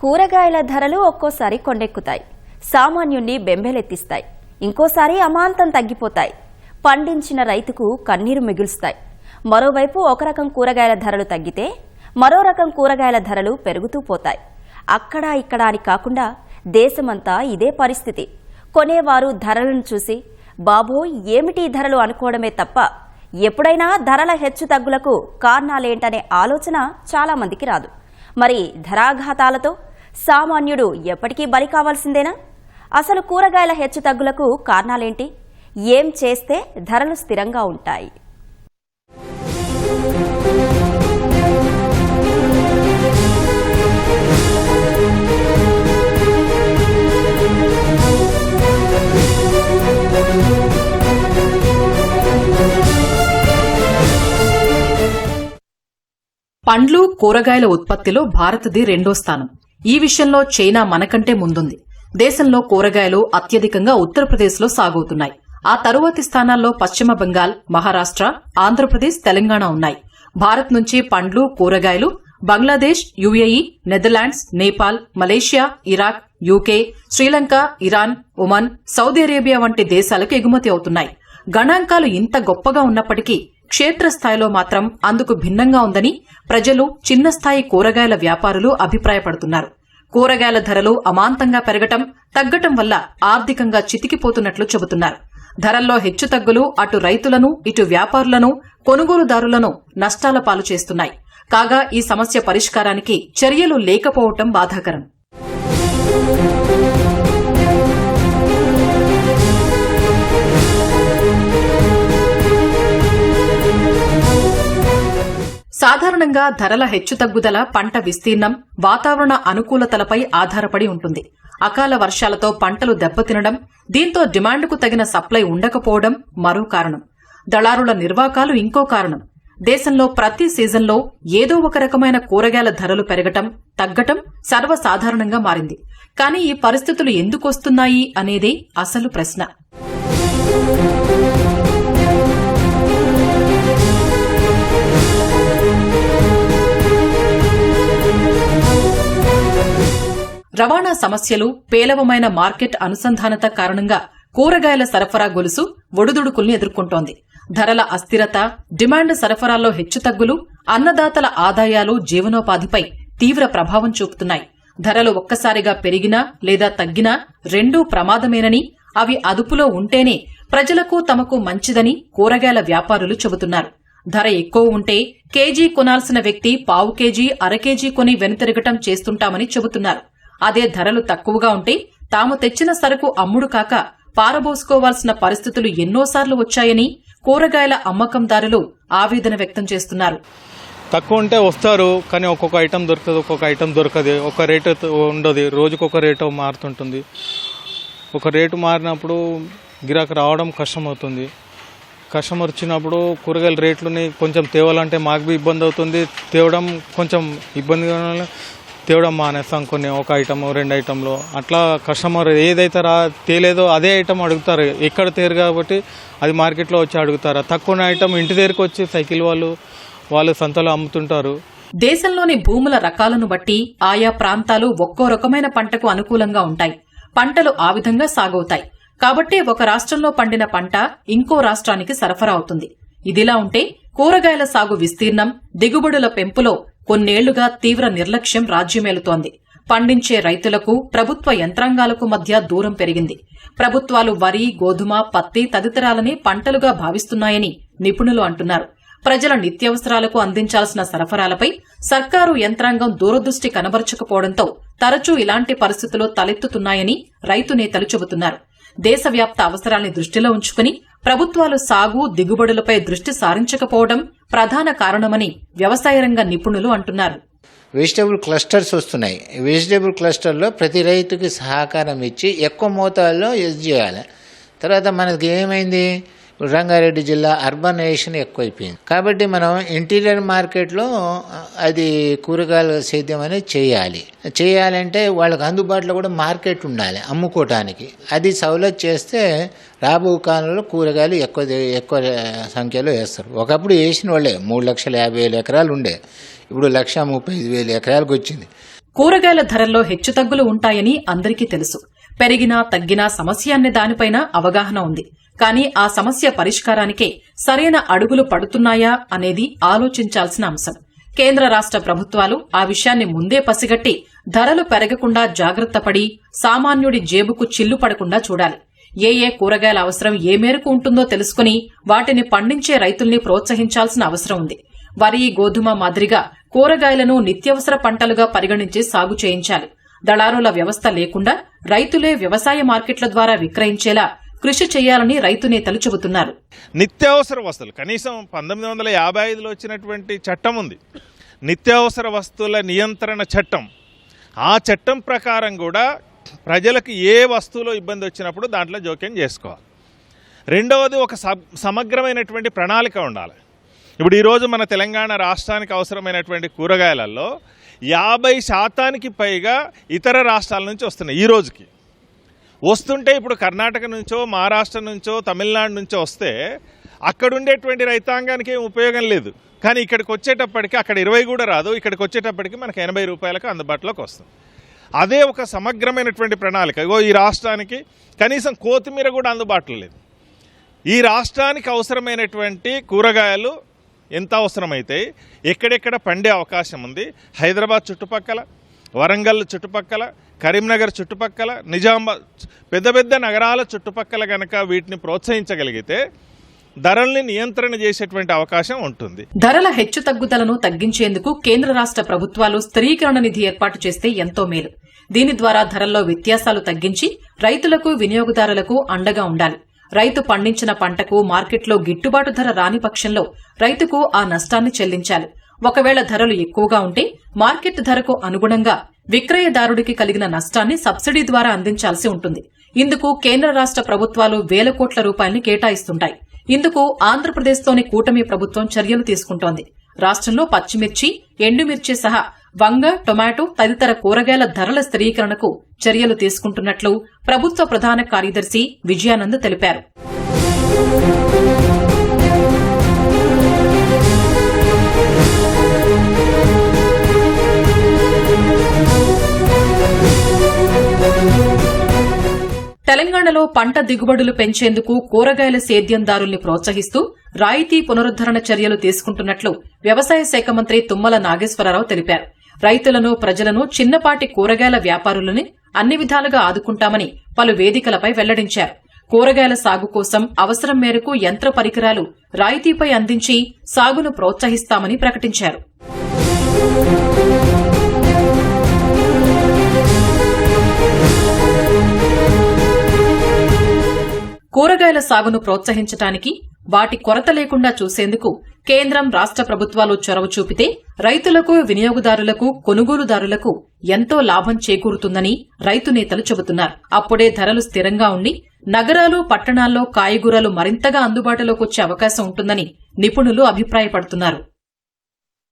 కూరగాయల ధరలు ఒక్కోసారి కొండెక్కుతాయి. సామాన్యుణ్ణి బెంబేలెత్తిస్తాయి. ఇంకోసారి అమాంతం తగ్గిపోతాయి. పండించిన రైతుకు కన్నీరు మిగులుస్తాయి. మరోవైపు ఒక రకం కూరగాయల ధరలు తగ్గితే మరో రకం కూరగాయల ధరలు పెరుగుతూ పోతాయి. అక్కడా ఇక్కడ అని కాకుండా దేశమంతా ఇదే పరిస్థితి. కొనేవారు ధరలను చూసి బాబోయ్ ఏమిటి ధరలు అనుకోవడమే తప్ప ఎప్పుడైనా ధరల హెచ్చు తగ్గులకు కారణాలేంటనే ఆలోచన చాలామందికి రాదు. మరి ధరాఘాతాలతో సామాన్యుడు ఎప్పటికీ బలి కావాల్సిందేనా? అసలు కూరగాయల హెచ్చు తగ్గులకు కారణాలేంటి? ఏం చేస్తే ధరలు స్థిరంగా ఉంటాయి? పండ్లు కూరగాయల ఉత్పత్తిలో భారత్ది రెండో స్థానం. ఈ విషయంలో చైనా మనకంటే ముందుంది. దేశంలో కూరగాయలు అత్యధికంగా ఉత్తరప్రదేశ్లో సాగవుతున్నాయి. ఆ తరువాతి స్థానాల్లో పశ్చిమ బెంగాల్ మహారాష్ట్ర ఆంధ్రప్రదేశ్ తెలంగాణ ఉన్నాయి. భారత్ నుంచి పండ్లు కూరగాయలు Bangladesh UAE Netherlands Nepal Malaysia Iraq UK Sri Lanka Iran Oman Saudi Arabia వంటి దేశాలకు ఎగుమతి అవుతున్నాయి. గణాంకాలు ఇంత గొప్పగా ఉన్నప్పటికీ క్షేత్రస్థాయిలో మాత్రం అందుకు భిన్నంగా ఉందని ప్రజలు చిన్న స్థాయి కూరగాయల వ్యాపారులు అభిప్రాయపడుతున్నారు. కూరగాయల ధరలు అమాంతంగా పెరగటం తగ్గటం వల్ల ఆర్థికంగా చితికిపోతున్నట్లు చెబుతున్నారు. ధరల్లో హెచ్చుతగ్గులు అటు రైతులను ఇటు వ్యాపారులను కొనుగోలుదారులను నష్టాల పాలు చేస్తున్నాయి. కాగా ఈ సమస్య పరిష్కారానికి చర్యలు లేకపోవటం బాధాకరం. సాధారణంగా ధరల హెచ్చుతగ్గుదల పంట విస్తీర్ణం వాతావరణ అనుకూలతలపై ఆధారపడి ఉంటుంది. అకాల వర్షాలతో పంటలు దెబ్బతినడం దీంతో డిమాండ్కు తగిన సప్లై ఉండకపోవడం మరో కారణం. దళారుల నిర్వాకాలు ఇంకో కారణం. దేశంలో ప్రతి సీజన్లో ఏదో ఒక రకమైన కూరగాయల ధరలు పెరగటం తగ్గటం సర్వసాధారణంగా మారింది. కానీ ఈ పరిస్థితులు ఎందుకొస్తున్నాయి అనేదే అసలు ప్రశ్న. రవాణా సమస్యలు పేలవమైన మార్కెట్ అనుసంధానత కారణంగా కూరగాయల సరఫరా గొలుసు ఒడుదుడుకుల్ని ఎదుర్కొంటోంది. ధరల అస్థిరత డిమాండ్ సరఫరాల్లో హెచ్చుతగ్గులు అన్నదాతల ఆదాయాలు జీవనోపాధిపై తీవ్ర ప్రభావం చూపుతున్నాయి. ధరలు ఒక్కసారిగా పెరిగినా లేదా తగ్గినా రెండూ ప్రమాదమేనని అవి అదుపులో ఉంటేనే ప్రజలకు తమకు మంచిదని కూరగాయల వ్యాపారులు చెబుతున్నారు. ధర ఎక్కువ ఉంటే కేజీ కొనాల్సిన వ్యక్తి పావు కేజీ అర కేజీ కొని వెనుతిరగటం చేస్తుంటామని చెబుతున్నారు. అదే ధరలు తక్కువగా ఉంటే తాము తెచ్చిన సరుకు అమ్ముడు కాక పారబోసుకోవాల్సిన పరిస్థితులు ఎన్నోసార్లు వచ్చాయని కూరగాయల అమ్మకందారులు ఆవేదన వ్యక్తం చేస్తున్నారు. తక్కువ ఉంటే వస్తారు కానీ ఒక్కొక్క ఐటెం దొరుకుతుంది ఒక్కొక్క ఐటెం దొరకదు. ఒక రేటు ఉండదు. రోజుకొక రేటు మారుతుంటుంది. ఒక రేటు మారినప్పుడు గిరాకు రావడం కష్టం అవుతుంది కస్టమర్ వచ్చినప్పుడు కూరగాయల రేట్లని కొంచెం తేవాలంటే మాకు ఇబ్బంది అవుతుంది. తేవడం కొంచెం ఇబ్బందిగా తేవడం మానేస్తాం కొన్ని ఒక ఐటమ్ రెండు ఐటమ్లు అట్లా కస్టమర్ ఏదైతే రా తేలేదో అదే ఐటమ్ అడుగుతారు. ఎక్కడ తేరు కాబట్టి అది మార్కెట్లో వచ్చి అడుగుతారు. తక్కువ ఐటమ్ ఇంటి దగ్గరికి వచ్చి సైకిల్ వాళ్ళు వాళ్ళు సంతలో అమ్ముతుంటారు. దేశంలోని భూముల రకాలను బట్టి ఆయా ప్రాంతాలు ఒక్కో రకమైన పంటకు అనుకూలంగా ఉంటాయి. పంటలు ఆ విధంగా సాగవుతాయి. కాబట్టి ఒక రాష్ట్రంలో పండిన పంట ఇంకో రాష్ట్రానికి సరఫరా అవుతుంది. ఇదిలా ఉంటే కూరగాయల సాగు విస్తీర్ణం దిగుబడుల పెంపులో కొన్నేళ్ళుగా తీవ్ర నిర్లక్ష్యం రాజ్యమేలుతోంది. పండించే రైతులకు ప్రభుత్వ యంత్రాంగాలకు మధ్య దూరం పెరిగింది. ప్రభుత్వాలు వరి గోధుమ పత్తి తదితరాలని పంటలుగా భావిస్తున్నాయని నిపుణులు అంటున్నారు. ప్రజల నిత్యావసరాలకు అందించాల్సిన సరఫరాలపై సర్కారు యంత్రాంగం దూరదృష్టి కనబరచకపోవడంతో తరచూ ఇలాంటి పరిస్థితులు తలెత్తుతున్నాయని రైతు నేతలు చెబుతున్నారు. దేశవ్యాప్త అవసరాల్ని దృష్టిలో ఉంచుకుని ప్రభుత్వాలు సాగు దిగుబడులపై దృష్టి సారించకపోవడం ప్రధాన కారణమని వ్యవసాయ రంగ నిపుణులు అంటున్నారు. వెజిటేబుల్ క్లస్టర్స్ వస్తున్నాయి. వెజిటేబుల్ క్లస్టర్లో ప్రతి రైతుకి సహకారం ఇచ్చి ఎక్కువ మోతాదులో యూజ్ చేయాలి. తర్వాత మనకి ఏమైంది? రంగారెడ్డి జిల్లా అర్బనైజేషన్ ఎక్కువైపోయింది. కాబట్టి మనం ఇంటీరియర్ మార్కెట్లో అది కూరగాయల సేద్యం అనేది చేయాలి. చేయాలంటే వాళ్ళకి అందుబాటులో కూడా మార్కెట్ ఉండాలి అమ్ముకోవటానికి అది సౌలత్ చేస్తే రాబో కాలంలో కూరగాయలు ఎక్కువ ఎక్కువ సంఖ్యలో వేస్తారు. ఒకప్పుడు వేసిన వాళ్ళే మూడు లక్షల యాభై వేల ఎకరాలు ఉండే. ఇప్పుడు లక్ష ముప్పై ఐదు వేల ఎకరాలకు వచ్చింది. కూరగాయల ధరల్లో హెచ్చుతగ్గులు ఉంటాయని అందరికీ తెలుసు. పెరిగినా తగ్గినా సమస్య అనే దానిపైన అవగాహన ఉంది. కానీ ఆ సమస్య పరిష్కారానికే సరైన అడుగులు పడుతున్నాయా అనేది ఆలోచించాల్సిన అంశం. కేంద్ర రాష్ట్ర ప్రభుత్వాలు ఆ విషయాన్ని ముందే పసిగట్టి ధరలు పెరగకుండా జాగ్రత్త పడి సామాన్యుడి జేబుకు చిల్లు పడకుండా చూడాలి. ఏ ఏ కూరగాయల అవసరం ఏ మేరకు ఉంటుందో తెలుసుకుని వాటిని పండించే రైతుల్ని ప్రోత్సహించాల్సిన అవసరం ఉంది. వరి గోధుమ మాదిరిగా కూరగాయలను నిత్యవసర పంటలుగా పరిగణించి సాగు చేయించాలి. దళారుల వ్యవస్థ లేకుండా రైతులే వ్యవసాయ మార్కెట్ల ద్వారా విక్రయించేలా కృషి చేయాలని రైతు నేతలు చెబుతున్నారు. నిత్యావసర వస్తువులు కనీసం పంతొమ్మిది వందల యాభై ఐదులో వచ్చినటువంటి చట్టం ఉంది. నిత్యావసర వస్తువుల నియంత్రణ చట్టం. ఆ చట్టం ప్రకారం కూడా ప్రజలకు ఏ వస్తువులో ఇబ్బంది వచ్చినప్పుడు దాంట్లో జోక్యం చేసుకోవాలి. రెండవది ఒక సబ్- సమగ్రమైనటువంటి ప్రణాళిక ఉండాలి. ఇప్పుడు ఈరోజు మన తెలంగాణ రాష్ట్రానికి అవసరమైనటువంటి కూరగాయలలో యాభై శాతానికి పైగా ఇతర రాష్ట్రాల నుంచి వస్తున్నాయి ఈ రోజుకి. వస్తుంటే ఇప్పుడు కర్ణాటక నుంచో మహారాష్ట్ర నుంచో తమిళనాడు నుంచో వస్తే అక్కడ ఉండేటువంటి రైతాంగానికి ఏం ఉపయోగం లేదు. కానీ ఇక్కడికి వచ్చేటప్పటికి అక్కడ ఇరవై కూడా రాదు. ఇక్కడికి వచ్చేటప్పటికి మనకు ఎనభై రూపాయలకు అందుబాటులోకి వస్తుంది. అదే ఒక సమగ్రమైనటువంటి ప్రణాళిక. ఇగో ఈ రాష్ట్రానికి కనీసం కొత్తిమీర కూడా అందుబాటులో లేదు. ఈ రాష్ట్రానికి అవసరమైనటువంటి కూరగాయలు ఎంత అవసరమైతే ఎక్కడెక్కడ పండే అవకాశం ఉంది? హైదరాబాద్ చుట్టుపక్కల వరంగల్ చుట్టుపక్కల కరీంనగర్ చుట్టుపక్కల నిజామాబాద్ పెద్ద పెద్ద నగరాల చుట్టుపక్కల కనుక వీటిని ప్రోత్సహించగలిగితే ధరల్ని నియంత్రణ చేసేటువంటి అవకాశం ఉంటుంది. ధరల హెచ్చు తగ్గుదలను తగ్గించేందుకు కేంద్ర రాష్ట్ర ప్రభుత్వాలు స్థిరీకరణ నిధి ఏర్పాటు చేస్తే ఎంతో మేలు. దీని ద్వారా ధరల్లో వ్యత్యాసాలు తగ్గించి రైతులకు వినియోగదారులకు అండగా ఉండాలి. రైతు పండించిన పంటకు మార్కెట్లో గిట్టుబాటు ధర రాని పక్షంలో రైతుకు ఆ నష్టాన్ని చెల్లించాలి. ఒకవేళ ధరలు ఎక్కువగా ఉంటే మార్కెట్ ధరకు అనుగుణంగా విక్రయదారుడికి కలిగిన నష్టాన్ని సబ్సిడీ ద్వారా అందించాల్సి ఉంటుంది. ఇందుకు కేంద్ర రాష్ట్ర ప్రభుత్వాలు వేల కోట్ల రూపాయల్ని కేటాయిస్తుంటాయి. ఇందుకు ఆంధ్రప్రదేశ్లోని కూటమి ప్రభుత్వం చర్యలు తీసుకుంటోంది. రాష్ట్రంలో పచ్చిమిర్చి ఎండుమిర్చి సహా వంగ టొమాటో తదితర కూరగాయల ధరల స్థిరీకరణకు చర్యలు తీసుకుంటున్నట్లు ప్రభుత్వ ప్రధాన కార్యదర్శి విజయానంద్ తెలిపారు. తెలంగాణలో పంట దిగుబడులు పెంచేందుకు కూరగాయల సేద్యందారుల్ని ప్రోత్సహిస్తూ రాయితీ పునరుద్దరణ చర్యలు తీసుకుంటున్నట్లు వ్యవసాయ శాఖ మంత్రి తుమ్మల నాగేశ్వరరావు తెలిపారు. రైతులను ప్రజలను చిన్నపాటి కూరగాయల వ్యాపారులని అన్ని విధాలుగా ఆదుకుంటామని పలు వేదికలపై వెల్లడించారు. కూరగాయల సాగు కోసం అవసరం మేరకు యంత్ర పరికరాలు రాయితీపై అందించి సాగును ప్రోత్సహిస్తామని ప్రకటించారు. కూరగాయల సాగును ప్రోత్సహించడానికి వాటి కొరత లేకుండా చూసేందుకు కేంద్రం రాష్ట్ర ప్రభుత్వాలు చొరవ చూపితే రైతులకు వినియోగదారులకు కొనుగోలుదారులకు ఎంతో లాభం చేకూరుతుందని రైతు నేతలు చెబుతున్నారు. అప్పుడే ధరలు స్థిరంగా ఉండి నగరాలు పట్టణాల్లో కాయగూరలు మరింతగా అందుబాటులోకి వచ్చే అవకాశం ఉంటుందని నిపుణులు అభిప్రాయపడుతున్నారు.